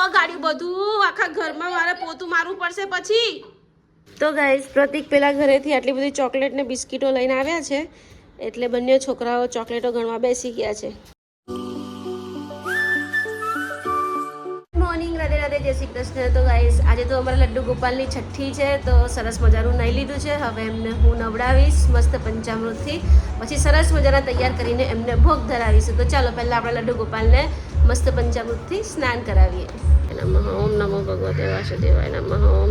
બગાડ્યું બધું. આખા ઘરમાં મારે પોતું મારવું પડશે પછી. તો ગાઈસ પ્રતિક પેલા ઘરેથી આટલી બધી ચોકલેટ ને બિસ્કીટો લઈને આવ્યા છે. એટલે બંને છોકરાઓ ચોકલેટો ગણવા બેસી ગયા છે. મોર્નિંગ રાધે રાધે જય શ્રી કૃષ્ણ. તો ગાઈસ આજે તો અમારા લડ્ડુ ગોપાલની છઠ્ઠી છે તો સરસ મજાનું નહીં લીધું છે. હવે એમને હું નવડાવીશ મસ્ત પંચામૃતથી. પછી સરસ મજાના તૈયાર કરીને એમને ભોગ ધરાવીશું. તો ચાલો પહેલાં આપણા લડ્ડુ ગોપાલને મસ્ત પંચામૃતથી સ્નાન કરાવીએ. નમઃ ઓમ નમો ભગવતે વાસુદેવાય નમઃ ઓમ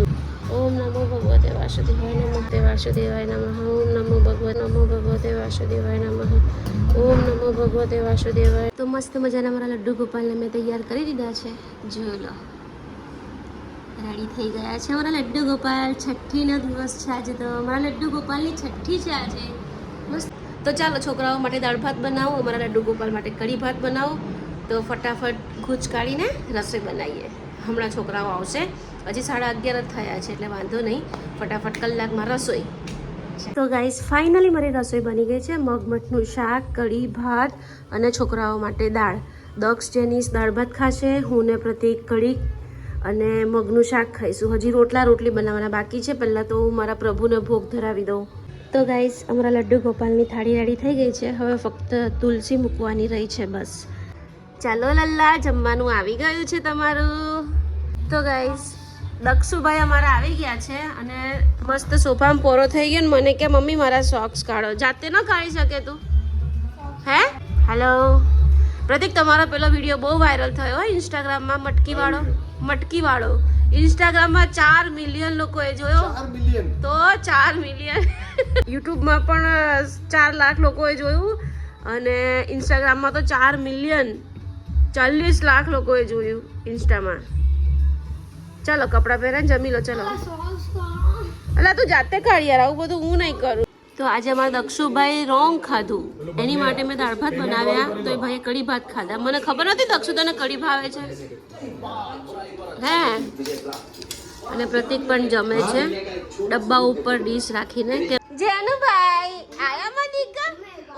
ઓમ નમો ભગવતે વાસુદેવાય નમઃ તે વાસુદેવાય નમઃ ઓમ નમો ભગવત નમો ભગવતે વાસુદેવાય નમઃ ઓમ નમો ભગવતે વાસુદેવાય તો મસ્ત મજાના મારા લડ્ડુ ગોપાલને મેં તૈયાર કરી દીધા છે. જો લો. રેડી થઈ ગયા છે અમારા લડ્ડુ ગોપાલ. છઠ્ઠીનો દિવસ છે આજે તો. અમારા લડ્ડુ ગોપાલની છઠ્ઠી છે આજે. મસ્ત. તો ચાલો છોકરાઓ માટે દાળ ભાત બનાવો, અમારા લડ્ડુ ગોપાલ માટે કઢી ભાત બનાવો. તો ફટાફટ ગૂંચ કાઢીને રસોઈ બનાવીએ. હમણાં છોકરાઓ આવશે. હજી સાડા અગિયાર જ થયા છે, એટલે વાંધો નહીં. ફટાફટ કલાકમાં રસોઈ. તો ગાઈસ ફાઇનલી મારી રસોઈ બની ગઈ છે. મગમઠનું શાક, કઢી, ભાત અને છોકરાઓ માટે દાળ. દક્ષ જેનીસ દાળ ભાત ખાશે, હું ને પ્રતિક કઢી અને મગનું શાક ખાઈશું. હજી રોટલા રોટલી બનાવવાના બાકી છે. પહેલાં તો હું મારા પ્રભુને ભોગ ધરાવી દઉં. તો ગાઈસ અમારા લડ્ડુ ગોપાલની થાળી રેડી થઈ ગઈ છે. હવે ફક્ત તુલસી મૂકવાની રહી છે બસ. ચાલો લલ્લા, જમવાનું આવી ગયું છે તમારું. તો ગાઈસ દક્ષુભાઈ અમારા આવી ગયા છે અને મસ્ત સોફામાં પોરો થઈ ગયો ને મને કે મમ્મી મારા સોક્સ કાઢો. જાતે ન કાઢી શકે તું? હે? હેલો પ્રતિક તમારો પેલો વીડિયો બહુ વાયરલ થયો હોય ઇન્સ્ટાગ્રામમાં મટકીવાળો. મટકીવાળો. ઇન્સ્ટાગ્રામમાં ચાર મિલિયન લોકોએ જોયો. મિલિયન તો ચાર મિલિયન યુટ્યુબમાં પણ ચાર લાખ લોકોએ જોયું અને ઇન્સ્ટાગ્રામમાં તો ચાર મિલિયન ચાલીસ લાખ લોકોએ જોયું ઇન્સ્ટામાં ચાલો કપડાં પહેરીને જમી લો ચલો. અલા તું જાતે કાઢ યાર આવું બધું હું નહીં કરું. તો આજે અમારા દક્ષુભાઈ રોંગ ખાધું. એની માટે મેં દાળ ભાત બનાવ્યા તો એ ભાઈએ કઢી ભાત ખાધા. મને ખબર નથી દક્ષુ તને કઢી ભાવે છે. હે? અને પ્રતિક પણ જમે છે. ડબ્બા ઉપર ડીશ રાખીને કે જેનુભાઈ આયા મનિકા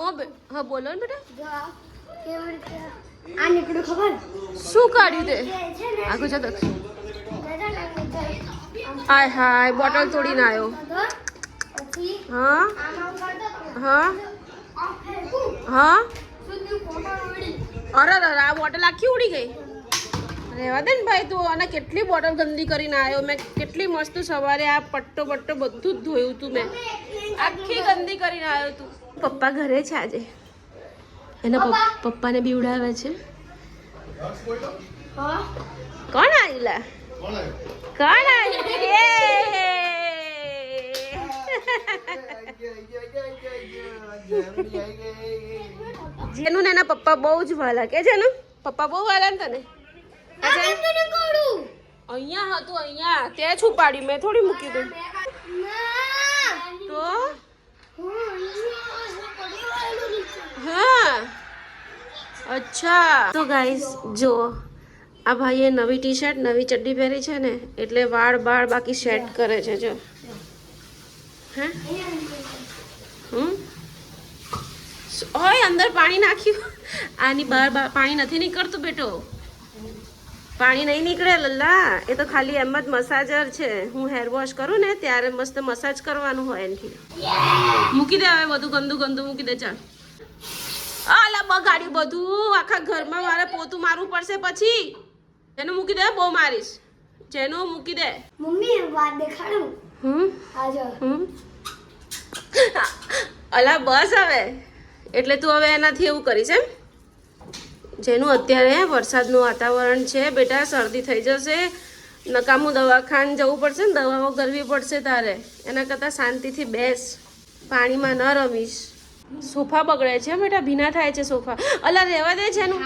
ઓ હા બોલો ને બેટા. આ નીકળ્યું ખબર? શું કાઢ્યું તે? આખું છે જા દક્ષુ હાય હાય બોટલ તોડીને આવ્યો. હા? હા? હા? અરે અરે આ બોટલ આખી ઉડી ગઈ. રહેવા દે ને ભાઈ તું અને કેટલી બોટલ ગંદી કરીને આવ્યો. મેં કેટલી મસ્ત સવારે આ પટ્ટો પટ્ટો બધું જ ધોયું તું મેં. આખી ગંદી કરીને આવ્યો તું. પપ્પા ઘરે છે આજે. એના પપ્પ- પપ્પાને બીવડાવે છે. હા? કોણ આવેલા કોણ આવે જેનું ને એના પપ્પા બહુ જ વાલા. કે છે ને પપ્પા બહુ વાલા ને તને? અહીંયા હતું અહીંયા. તે છુપાડ્યું મેં થોડી મૂક્યું તું ના! તો? હું. અચ્છા. તો ગાઈસ જો, આ ભાઈએ નવી ટી શર્ટ નવી ચડ્ડી પહેરી છે ને, એટલે વાળ બાળ બાકી સેટ કરે છે, જો. હે? હમ? ઓય, અંદર પાણી નાખ્યું. આની બહાર પાણી નથી નીકળતું બેટો. પાણી નહીં નીકળે, લલ્લા. એ તો ખાલી એમ જ મસાજર છે. હું હેર વોશ કરું ને, ત્યારે મસ્ત મસાજ કરવાનું હોય એનથી. મૂકી દે હવે બધું ગંદુ ગંદુ મૂકી દે, ચાલ. આલા બગાડ્યું બધું. આખા ઘરમાં મારે પોતું મારવું પડશે પછી. જેનું મૂકી દે બહુ મારીશ. જેનું મૂકી દે. મમ્મી વાત દેખાડું? હમ? આજો હમ? અલા બસ હવે. એટલે તું હવે એનાથી એવું કરીશ એમ. જેનું અત્યારે વરસાદનું વાતાવરણ છે બેટા શરદી થઈ જશે. નકામું દવાખાન જવું પડશે ને દવાઓ કરવી પડશે તારે. એના કરતાં શાંતિથી બેસ. પાણીમાં ન રમીશ. સોફા બગડે છે બેટા ભીના થાય છે સોફા. અલા રહેવા દે જેનું.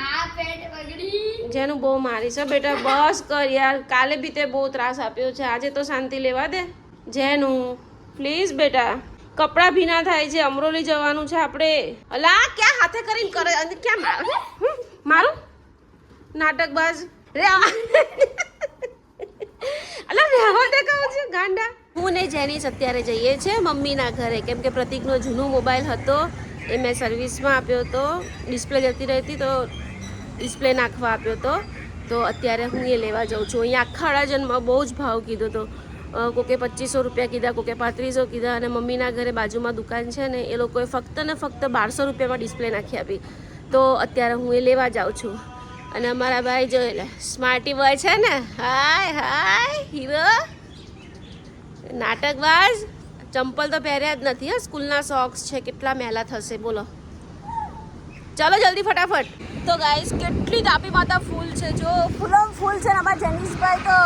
જેનું બહુ મારી છે બેટા બસ કર યાર. કાલે બી તે બહુ ત્રાસ આપ્યો છે. આજે તો શાંતિ લેવા દે. જેનું પ્લીઝ બેટા. કપડાં ભીના થાય છે અમરોલી જવાનું છે આપણે. અલા ક્યાં હાથે કરીને કરે? અને ક્યાં મારું? નાટકબાજ. રે. અલા રહેવા ગાંડા? હું ને જેનીસ અત્યારે જઈએ છે મમ્મીના ઘરે. કેમ કે પ્રતિકનો જૂનો મોબાઈલ હતો, એ મેં સર્વિસમાં આપ્યો હતો. ડિસ્પ્લે જતી રહેતી તો ડિસ્પ્લે નાખવા આપ્યો હતો. તો અત્યારે હું એ લેવા જાઉં છું. અહીંયા આખા અડાજનમાં બહુ જ ભાવ કીધો તો. કોકે પચીસો રૂપિયા કીધા, કોકે પાંત્રીસો કીધા અને મમ્મીના ઘરે બાજુમાં દુકાન છે ને, એ લોકોએ ફક્ત ને ફક્ત બારસો રૂપિયામાં ડિસ્પ્લે નાખી આપી. તો અત્યારે હું એ લેવા જાઉં છું. અને અમારા ભાઈ જો એટલે સ્માર્ટી બોય છે ને. હાય હાય, હીરો. નાટકબાજ ચંપલ તો પહેર્યા જ નથી હા. સ્કૂલના સોક્સ છે કેટલા મહેલા થશે બોલો. ચાલો જલ્દી ફટાફટ. તો ગાઈસ કેટલી તાપી માતા ફૂલ છે જો. ફૂલમ ફૂલ છે અમારા જનીશભાઈ તો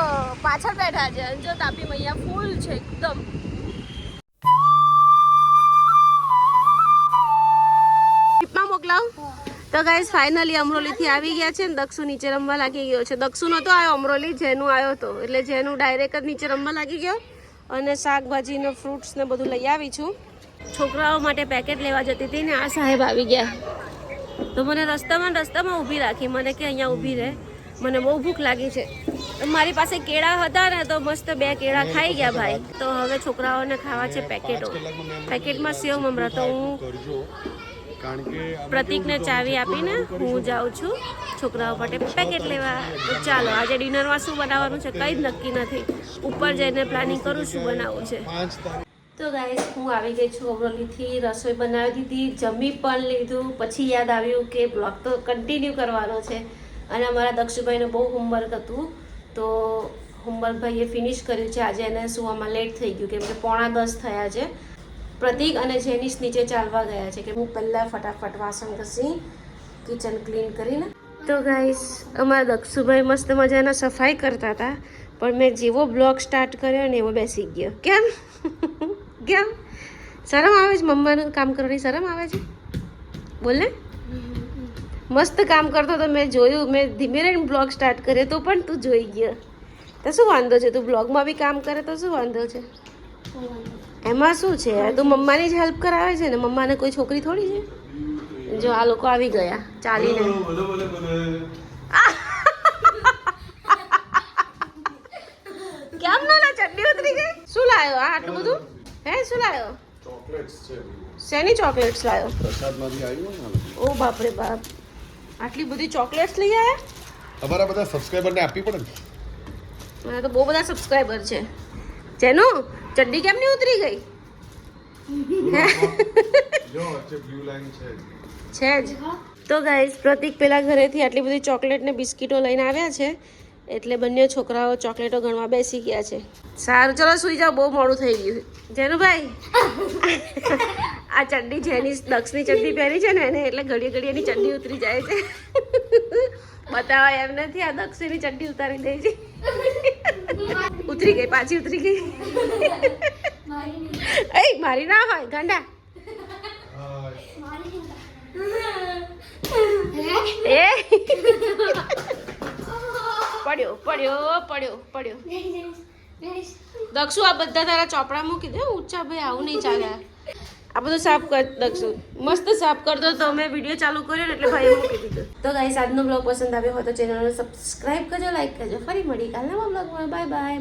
પાછળ બેઠા છે. જો તાપી મૈયા ફૂલ છે એકદમ. મોકલાવ. તો ગાઈસ ફાઇનલી અમરોલીથી આવી ગયા છે ને દક્ષુ નીચે રમવા લાગી ગયો છે. દક્ષુ નહોતો આવ્યો અમરોલી જેનું આવ્યો હતો એટલે જેનું ડાયરેક્ટ જ નીચે રમવા લાગી ગયો. અને શાકભાજી ને ફ્રૂટ્સ ને બધું લઈ આવી છું. છોકરાઓ માટે પેકેટ લેવા જતી હતી ને આ સાહેબ આવી ગયા. તો મને રસ્તામાં રસ્તામાં ઊભી રાખી, મને કે અહીંયા ઊભી રહે. મને બહુ ભૂખ લાગી છે. મારી પાસે કેળા હતા ને તો મસ્ત બે કેળા ખાઈ ગયા ભાઈ. તો હવે છોકરાઓને ખાવા છે પેકેટો પેકેટમાં સેવ, મમરા. તો હું કરજો કારણ કે પ્રતિકને ચાવી આપીને હું જાઉં છું. છોકરાઓ માટે પેકેટ લેવા. તો ચાલો આજે ડિનરમાં શું બનાવવાનું છે કંઈ જ નક્કી નથી. ઉપર જઈને પ્લાનિંગ કરું શું બનાવવું છે. તો ગાઈસ હું આવી ગઈ છું અમરોલીથી રસોઈ બનાવી દીધી જમી પણ લીધું. પછી યાદ આવ્યું કે બ્લોગ તો કન્ટિન્યુ કરવાનો છે. અને અમારા દક્ષુભાઈનું બહુ હોમવર્ક હતું. તો હોમવર્ક ભાઈએ ફિનિશ કર્યું છે. આજે એને સુવામાં લેટ થઈ ગયું કેમ કે પોણા દસ થયા છે. પ્રતિક અને જેનિસ નીચે ચાલવા ગયા છે કે હું પહેલાં ફટાફટ વાસણ ઘસી કિચન ક્લીન કરીને તો ગાઈસ અમારા દક્ષુભાઈ મસ્ત મજાના સફાઈ કરતા હતા, પણ મેં જેવો બ્લોગ સ્ટાર્ટ કર્યો ને એવો બેસી ગયો. કેમ? કેમ? શરમ આવે છે? મમ્માનું કામ કરવાની શરમ આવે છે? બોલ મસ્ત કામ કરતો તો મેં જોયું, મેં ધીમે રહીને બ્લોગ સ્ટાર્ટ કર્યો, તો પણ તું જોઈ ગયો. તો શું વાંધો છે? તું બ્લોગમાં બી કામ કરે, તો શું વાંધો છે? એમાં શું છે? તો મમ્માની જ હેલ્પ કરાવે છે ને મમ્માને કોઈ છોકરી થોડી છે? જો આ લોકો આવી ગયા ચાલીને. કેમ ના લા ચડ્ડી ઉતરી ગઈ? શું લાયો આ આટલું બધું? હે શું લાયો ચોકલેટ્સ છે. શેની ચોકલેટ્સ લાયો પ્રસાદમાંથી આવ્યું ઓ બાપરે બાપ. આટલી બધી ચોકલેટ્સ લઈ આવ્યા અમારા બધા સબસ્ક્રાઇબરને આપવી પડે ને? મને તો બહુ બધા સબસ્ક્રાઇબર છે. જેનું? ચડ્ડી કેમ નહીં ઉતરી ગઈ? છે. છે જ. તો ગાઈસ પ્રતિક પેલા ઘરેથી આટલી બધી ચોકલેટ ને બિસ્કીટો લઈને આવ્યા છે. એટલે બંને છોકરાઓ ચોકલેટો ગણવા બેસી ગયા છે. સારું ચલો સુઈ જાઓ બહુ મોડું થઈ ગયું. જેનુભાઈ આ ચડ્ડી જેની દક્ષની ચડ્ડી પહેરી છે ને એને એટલે ઘડીએ ઘડીએ એની ચડ્ડી ઉતરી જાય છે. બતાવા એમ નથી આ દક્ષિણની ચડ્ડી ઉતારી દે છે. ઉતરી ગઈ પાછી ઉતરી ગઈ. એ મારી ના હોય ગાંડા. એ પડ્યો પડ્યો પડ્યો પડ્યો. દક્ષુ આ બધા તારા ચોપડા મૂકી દે. ઊંચા ભાઈ આવું નહીં ચાલે. આ બધું સાફ કર દખશું મસ્ત સાફ કરતો તો મેં વીડિયો ચાલુ કર્યો એટલે ભાઈ મૂકી દીધું. તો ગાઈસ આજનો બ્લોગ પસંદ આવ્યો હોય તો ચેનલને સબસ્ક્રાઇબ કરજો લાઈક કરજો. ફરી મળી કાલના બ્લોગમાં બાય બાય